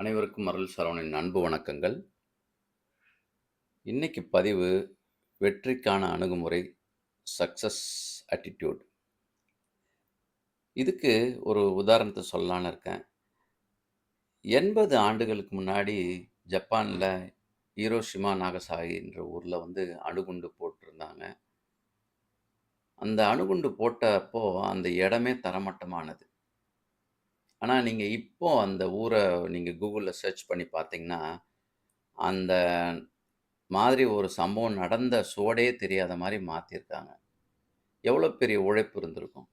அனைவருக்கும் அருள் சரவணின் அன்பு வணக்கங்கள். இன்னைக்கு பதிவு வெற்றிக்கான அணுகுமுறை சக்சஸ் அட்டிடியூட் இதுக்கு ஒரு உதாரணத்தை சொல்லலான்னு இருக்கேன். எண்பது ஆண்டுகளுக்கு முன்னாடி ஜப்பானில் ஹீரோஷிமா நாகசாகின்ற ஊரில் வந்து அணுகுண்டு போட்டிருந்தாங்க. அந்த அணுகுண்டு போட்டப்போ அந்த இடமே தரமட்டமானது. ஆனால் நீங்கள் இப்போ அந்த ஊரை நீங்கள் கூகுளில் சர்ச் பண்ணி பார்த்தீங்கன்னா அந்த மாதிரி ஒரு சம்பவம் நடந்த சுவடே தெரியாத மாதிரி மாற்றிருக்காங்க எவ்வளோ பெரிய உழைப்பு இருந்திருக்கும்.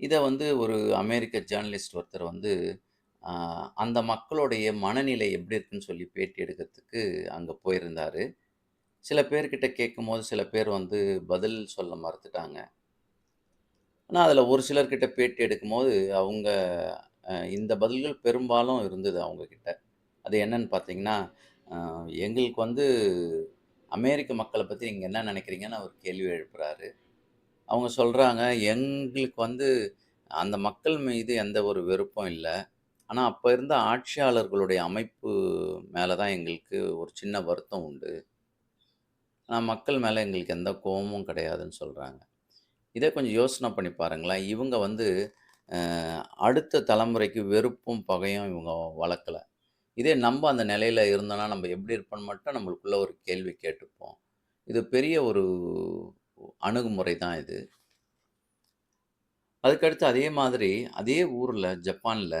இதை வந்து ஒரு அமெரிக்க ஜேர்னலிஸ்ட் ஒருத்தர் வந்து அந்த மக்களுடைய மனநிலை எப்படி இருக்குன்னு சொல்லி பேட்டி எடுக்கிறதுக்கு அங்கே போயிருந்தார். சில பேர்கிட்ட கேட்கும்போது சில பேர் வந்து பதில் சொல்ல மறுத்துட்டாங்க. ஆனால் அதில் ஒரு சிலர்கிட்ட பேட்டி எடுக்கும்போது அவங்க அஹ், இந்த பதில்கள் பெரும்பாலும் இருந்தது அவங்கக்கிட்ட அது என்னன்னு பார்த்தீங்கன்னா அஹ், எங்களுக்கு வந்து அமெரிக்க மக்களை பற்றி நீங்கள் என்ன நினைக்கிறீங்கன்னு அவர் கேள்வி எழுப்புறாரு. அவங்க சொல்கிறாங்க எங்களுக்கு வந்து அந்த மக்கள் மீது எந்த ஒரு வெறுப்பும் இல்லை. ஆனால் அப்போ இருந்த ஆட்சியாளர்களுடைய அமைப்பு மேலே தான் எங்களுக்கு ஒரு சின்ன வருத்தம் உண்டு. ஆனால் மக்கள் மேலே எங்களுக்கு எந்த கோபமும் கிடையாதுன்னு சொல்கிறாங்க இதே கொஞ்சம் யோசனை பண்ணி பாருங்களேன். இவங்க வந்து அஹ், அடுத்த தலைமுறைக்கு வெறுப்பும் பகையும் இவங்க வளர்க்கல. இதே நம்ம அந்த நிலையில் இருந்தோன்னா நம்ம எப்படி இருப்போம்னு மட்டும் நம்மளுக்குள்ள ஒரு கேள்வி கேட்டுப்போம். இது பெரிய ஒரு அணுகுமுறை தான் இது. அதுக்கடுத்து அதே மாதிரி அதே ஊரில் ஜப்பானில்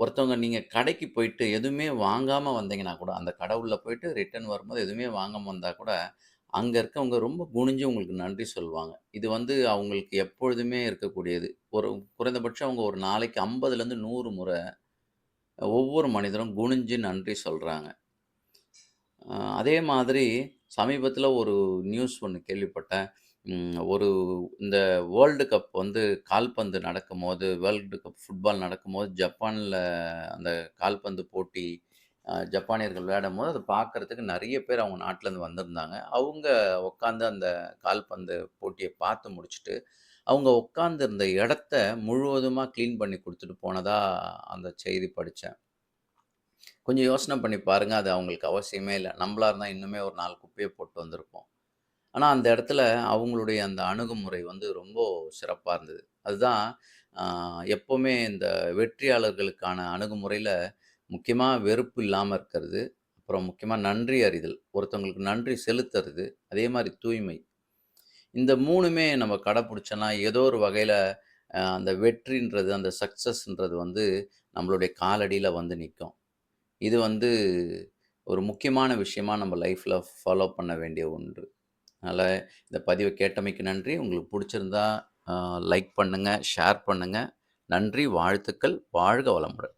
ஒருத்தவங்க நீங்கள் கடைக்கு போயிட்டு எதுவுமே வாங்காமல் வந்தீங்கன்னா கூட அந்த கடை உள்ள போயிட்டு ரிட்டர்ன் வரும்போது எதுவுமே வாங்காமல் வந்தால் கூட அங்கே இருக்கவங்க ரொம்ப குனிஞ்சு உங்களுக்கு நன்றி சொல்லுவாங்க. இது வந்து அவங்களுக்கு எப்பொழுதுமே இருக்கக்கூடியது. ஒரு குறைந்தபட்சம் அவங்க ஒரு நாளைக்கு ஐம்பதுலேருந்து நூறு முறை ஒவ்வொரு மனிதரும் குனிஞ்சு நன்றி சொல்கிறாங்க அதே மாதிரி சமீபத்தில் ஒரு நியூஸ் ஒன்று கேள்விப்பட்டேன். ம், ஒரு இந்த வேர்ல்டு கப் வந்து கால்பந்து நடக்கும்போது வேர்ல்டு கப் ஃபுட்பால் நடக்கும்போது ஜப்பானில் அந்த கால்பந்து போட்டி ஜப்பானியர்கள் விளையாடும் போது அதை பார்க்கறதுக்கு நிறைய பேர் அவங்க நாட்டிலேருந்து வந்திருந்தாங்க. அவங்க உட்காந்து அந்த கால்பந்து போட்டியை பார்த்து முடிச்சுட்டு அவங்க உட்காந்து இருந்த இடத்த முழுவதுமாக க்ளீன் பண்ணி கொடுத்துட்டு போனதாக அந்த செய்தி படித்தேன் கொஞ்சம் யோசனை பண்ணி பாருங்க அது அவங்களுக்கு அவசியமே இல்லை. நம்மளாக இருந்தால் இன்னுமே ஒரு நாலு குப்பையை போட்டு வந்திருப்போம். ஆனால் அந்த இடத்துல அவங்களுடைய அந்த அணுகுமுறை வந்து ரொம்ப சிறப்பாக இருந்தது. அதுதான் எப்போவுமே இந்த வெற்றியாளர்களுக்கான அணுகுமுறையில் முக்கியமாக வெறுப்பு இல்லாமல் இருக்கிறது. அப்புறம் முக்கியமாக நன்றி அறிதல். ஒருத்தவங்களுக்கு நன்றி செலுத்துறது. அதே மாதிரி தூய்மை. இந்த மூணுமே நம்ம கடைப்பிடிச்சோன்னா ஏதோ ஒரு வகையில் அந்த வெற்றின்றது அந்த சக்ஸஸ்ன்றது வந்து நம்மளுடைய காலடியில் வந்து நிற்கும் இது வந்து ஒரு முக்கியமான விஷயமா நம்ம லைஃப்பில் ஃபாலோ பண்ண வேண்டிய ஒன்று. அதனால் இந்த பதிவை கேட்டமைக்கு நன்றி. உங்களுக்கு பிடிச்சிருந்தா லைக் பண்ணுங்கள் ஷேர் பண்ணுங்கள் நன்றி வாழ்த்துக்கள். வாழ்க வளமுடன்.